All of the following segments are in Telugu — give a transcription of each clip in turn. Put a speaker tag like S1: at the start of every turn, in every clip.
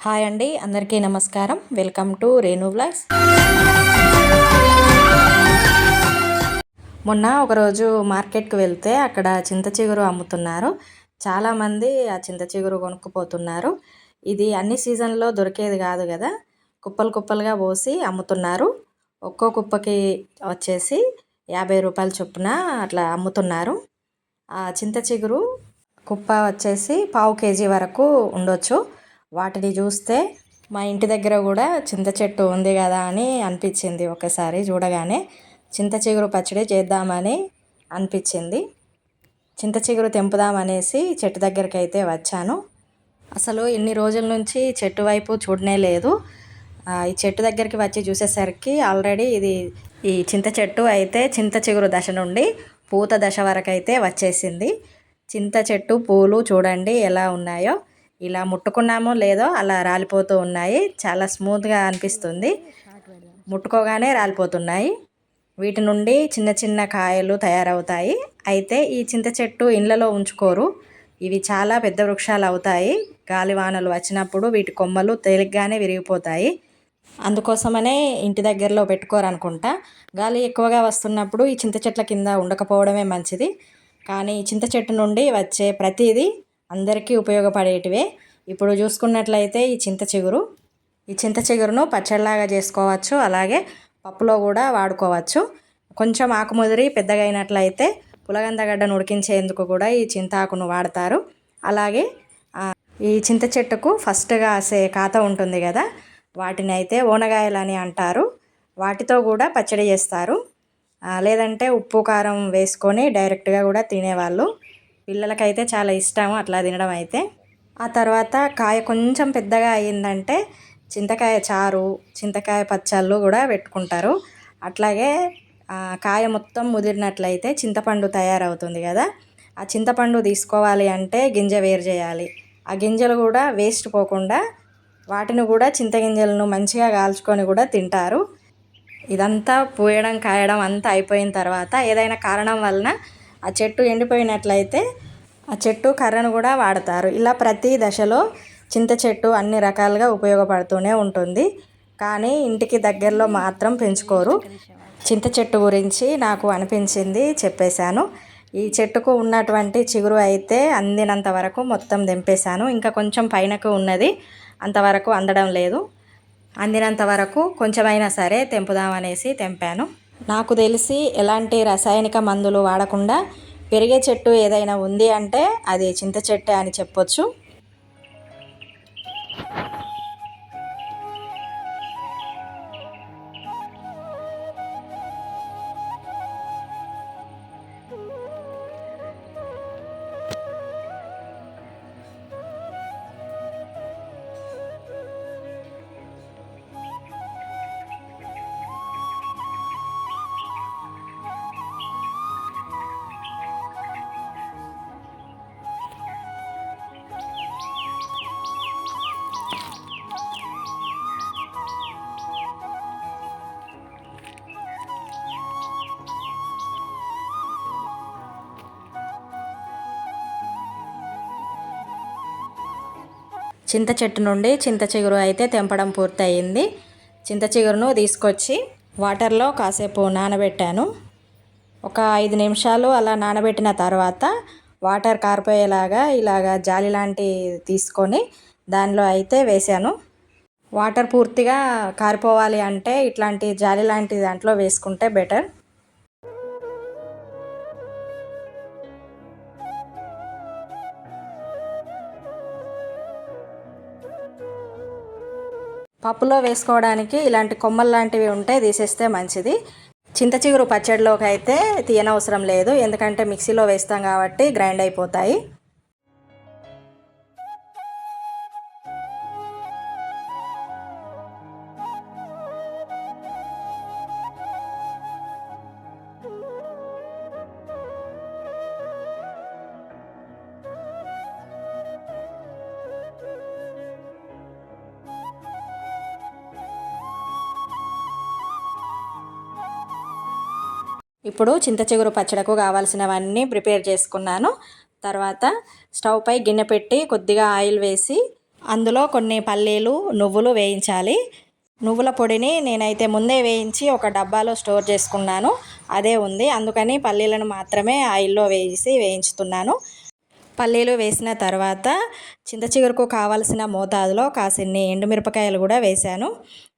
S1: హాయ్ అండి అందరికీ నమస్కారం. Welcome to Renu vlogs. మొన్న ఒకరోజు మార్కెట్కి వెళ్తే అక్కడ చింత చిగురు అమ్ముతున్నారు. చాలామంది ఆ చింత చిగురు కొనుక్కుపోతున్నారు. ఇది అన్ని సీజన్లో దొరికేది కాదు కదా. కుప్పలు కుప్పలుగా పోసి అమ్ముతున్నారు. ఒక్కో కుప్పకి వచ్చేసి యాభై రూపాయల చొప్పున అట్లా అమ్ముతున్నారు. ఆ చింత చిగురు కుప్ప వచ్చేసి పావు కేజీ వరకు ఉండొచ్చు. వాటిని చూస్తే మా ఇంటి దగ్గర కూడా చింత చెట్టు ఉంది కదా అని అనిపించింది ఒకసారి చూడగానే. చింత చిగురు పచ్చడి చేద్దామని అనిపించింది. చింత చిగురు తెంపుదామనేసి చెట్టు దగ్గరికి అయితే వచ్చాను. అసలు ఇన్ని రోజుల నుంచి చెట్టు వైపు చూడనే లేదు. ఈ చెట్టు దగ్గరికి వచ్చి చూసేసరికి ఆల్రెడీ ఇది ఈ చింత చెట్టు అయితే చింత చిగురు దశ నుండి పూత దశ వరకు అయితే వచ్చేసింది. చింత చెట్టు పూలు చూడండి ఎలా ఉన్నాయో. ఇలా ముట్టుకున్నామో లేదో అలా రాలిపోతూ ఉన్నాయి. చాలా స్మూత్గా అనిపిస్తుంది. ముట్టుకోగానే రాలిపోతున్నాయి. వీటి నుండి చిన్న చిన్న కాయలు తయారవుతాయి. అయితే ఈ చింత చెట్టు ఇండ్లలో ఉంచుకోరు. ఇవి చాలా పెద్ద వృక్షాలు అవుతాయి. గాలివానలు వచ్చినప్పుడు వీటి కొమ్మలు తేలిగ్గానే విరిగిపోతాయి. అందుకోసమనే ఇంటి దగ్గరలో పెట్టుకోరు అనుకుంటా. గాలి ఎక్కువగా వస్తున్నప్పుడు ఈ చింత చెట్ల కింద ఉండకపోవడమే మంచిది. కానీ చింత చెట్టు నుండి వచ్చే ప్రతిదీ అందరికీ ఉపయోగపడేటివే. ఇప్పుడు చూసుకున్నట్లయితే ఈ చింత చిగురు. ఈ చింత చిగురును పచ్చడిలాగా చేసుకోవచ్చు. అలాగే పప్పులో కూడా వాడుకోవచ్చు. కొంచెం ఆకు ముదిరి పెద్దగా అయినట్లయితే పులగందగడ్డను ఉడికించేందుకు కూడా ఈ చింతాకును వాడతారు. అలాగే ఈ చింత చెట్టుకు ఫస్ట్గా కాసే కాత ఉంటుంది కదా వాటిని అయితే ఓనగాయలు అని అంటారు. వాటితో కూడా పచ్చడి చేస్తారు. లేదంటే ఉప్పు కారం వేసుకొని డైరెక్ట్గా కూడా తినేవాళ్ళు. పిల్లలకైతే చాలా ఇష్టం అట్లా తినడం అయితే. ఆ తర్వాత కాయ కొంచెం పెద్దగా అయ్యిందంటే చింతకాయ చారు చింతకాయ పచ్చళ్ళు కూడా పెట్టుకుంటారు. అట్లాగే కాయ మొత్తం ముదిరినట్లయితే చింతపండు తయారవుతుంది కదా. ఆ చింతపండు తీసుకోవాలి అంటే గింజ వేరు చేయాలి. ఆ గింజలు కూడా వేస్ట్ పోకుండా వాటిని కూడా చింతగింజలను మంచిగా కాల్చుకొని కూడా తింటారు. ఇదంతా పూయడం కాయడం అంతా అయిపోయిన తర్వాత ఏదైనా కారణం వలన ఆ చెట్టు ఎండిపోయినట్లయితే ఆ చెట్టు కర్రను కూడా వాడతారు. ఇలా ప్రతి దశలో చింత చెట్టు అన్ని రకాలుగా ఉపయోగపడుతూనే ఉంటుంది. కానీ ఇంటికి దగ్గరలో మాత్రం పెంచుకోరు. చింత చెట్టు గురించి నాకు అనిపించింది చెప్పేశాను. ఈ చెట్టుకు ఉన్నటువంటి చిగురు అయితే అందినంత వరకు మొత్తం దింపేశాను. ఇంకా కొంచెం పైనకు ఉన్నది అంతవరకు అందడం లేదు. అందినంత వరకు కొంచెమైనా సరే తెంపుదామనేసి తెంపాను. నాకు తెలిసి ఎలాంటి రసాయనిక మందులు వాడకుండా పెరిగే చెట్టు ఏదైనా ఉంది అంటే అది చింత చెట్టే అని చెప్పొచ్చు. చింత చెట్టు నుండి చింత చిగురు అయితే తెంపడం పూర్తయింది. చింత చిగురును తీసుకొచ్చి వాటర్లో కాసేపు నానబెట్టాను. ఒక ఐదు నిమిషాలు అలా నానబెట్టిన తర్వాత వాటర్ కారిపోయేలాగా ఇలాగ జాలి లాంటి తీసుకొని దానిలో అయితే వేసాను వాటర్ పూర్తిగా కారిపోవాలి అంటే ఇట్లాంటి జాలి లాంటి దాంట్లో వేసుకుంటే బెటర్. పప్పులో వేసుకోవడానికి ఇలాంటి కొమ్మలు లాంటివి ఉంటే తీసేస్తే మంచిది. చింత చిగురు పచ్చడిలోకి అయితే తీయనవసరం లేదు. ఎందుకంటే మిక్సీలో వేస్తాం కాబట్టి గ్రైండ్ అయిపోతాయి. ఇప్పుడు చింత చిగురు పచ్చడకు కావాల్సినవన్నీ ప్రిపేర్ చేసుకున్నాను. తర్వాత స్టవ్ పై గిన్నె పెట్టి కొద్దిగా ఆయిల్ వేసి అందులో కొన్ని పల్లీలు నువ్వులు వేయించాలి. నువ్వుల పొడిని నేనైతే ముందే వేయించి ఒక డబ్బాలో స్టోర్ చేసుకున్నాను. అదే ఉంది. అందుకని పల్లీలను మాత్రమే ఆయిల్లో వేసి వేయించుతున్నాను. పల్లీలు వేసిన తర్వాత చింత చిగురుకు కావలసిన మోతాదులో కాసిన్ని ఎండుమిరపకాయలు కూడా వేశాను.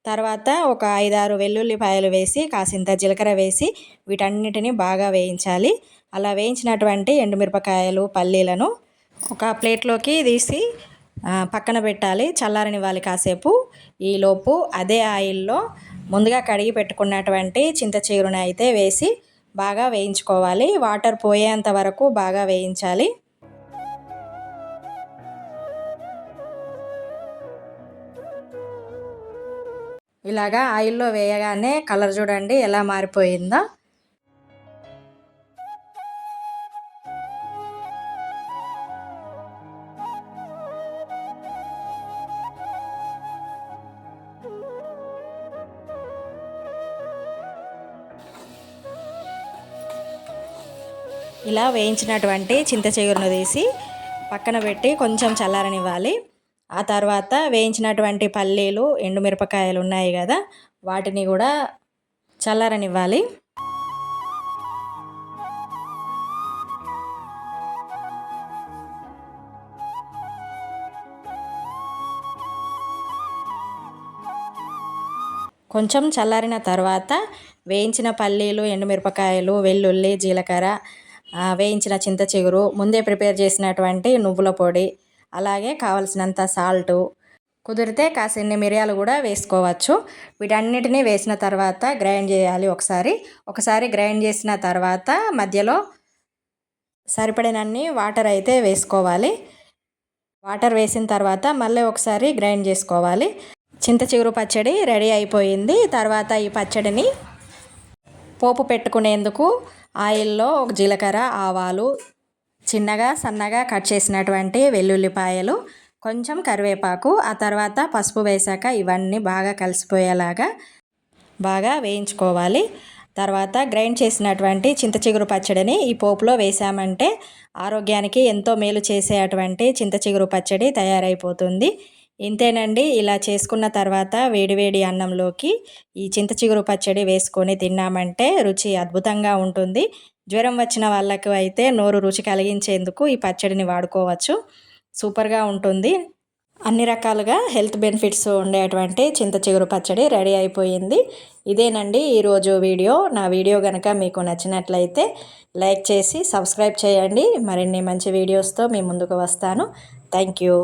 S1: తర్వాత ఒక ఐదారు వెల్లుల్లిపాయలు వేసి కాసింత జీలకర్ర వేసి వీటన్నిటిని బాగా వేయించాలి. అలా వేయించినటువంటి ఎండుమిరపకాయలు పల్లీలను ఒక ప్లేట్లోకి తీసి పక్కన పెట్టాలి. చల్లారనివ్వాలి కాసేపు. ఈలోపు అదే ఆయిల్లో ముందుగా కడిగి పెట్టుకున్నటువంటి చింత చిగురుని అయితే వేసి బాగా వేయించుకోవాలి. వాటర్ పోయేంత వరకు బాగా వేయించాలి. ఇలాగా ఆయిల్లో వేయగానే కలర్ చూడండి ఎలా మారిపోయిందో. ఇలా వేయించినటువంటి చింత చిగురును తీసి పక్కన పెట్టి కొంచెం చల్లారనివ్వాలి. ఆ తర్వాత వేయించినటువంటి పల్లీలు ఎండుమిరపకాయలు ఉన్నాయి కదా వాటిని కూడా చల్లారనివ్వాలి. కొంచెం చల్లారిన తర్వాత వేయించిన పల్లీలు ఎండుమిరపకాయలు వెల్లుల్లి జీలకర్ర వేయించిన చింత చిగురు ముందే ప్రిపేర్ చేసినటువంటి నువ్వుల పొడి అలాగే కావలసినంత సాల్టు కుదిరితే కాసిన్ని మిరియాలు కూడా వేసుకోవచ్చు. వీటన్నిటినీ వేసిన తర్వాత గ్రైండ్ చేయాలి ఒకసారి. ఒకసారి గ్రైండ్ చేసిన తర్వాత మధ్యలో సరిపడినన్ని వాటర్ అయితే వేసుకోవాలి. వాటర్ వేసిన తర్వాత మళ్ళీ ఒకసారి గ్రైండ్ చేసుకోవాలి. చింత చిగురు పచ్చడి రెడీ అయిపోయింది. తర్వాత ఈ పచ్చడిని పోపు పెట్టుకునేందుకు ఆయిల్లో ఒక జీలకర్ర ఆవాలు చిన్నగా సన్నగా కట్ చేసినటువంటి వెల్లుల్లిపాయలు కొంచెం కరివేపాకు ఆ తర్వాత పసుపు వేశాక ఇవన్నీ బాగా కలిసిపోయేలాగా బాగా వేయించుకోవాలి. తర్వాత గ్రైండ్ చేసినటువంటి చింత చిగురు పచ్చడిని ఈ పోపులో వేసామంటే ఆరోగ్యానికి ఎంతో మేలు చేసేటువంటి చింత చిగురు పచ్చడి తయారైపోతుంది. ఇంతేనండి ఇలా చేసుకున్న తర్వాత వేడివేడి అన్నంలోకి ఈ చింత చిగురు పచ్చడి వేసుకొని తిన్నామంటే రుచి అద్భుతంగా ఉంటుంది. జ్వరం వచ్చిన వాళ్ళకు అయితే నోరు రుచి కలిగించేందుకు ఈ పచ్చడిని వాడుకోవచ్చు. సూపర్గా ఉంటుంది. అన్ని రకాలుగా హెల్త్ బెనిఫిట్స్ ఉండేటువంటి చింత చిగురు పచ్చడి రెడీ అయిపోయింది. ఇదేనండి ఈరోజు వీడియో. నా వీడియో కనుక మీకు నచ్చినట్లయితే లైక్ చేసి సబ్స్క్రైబ్ చేయండి. మరిన్ని మంచి వీడియోస్తో మీ ముందుకు వస్తాను. Thank you.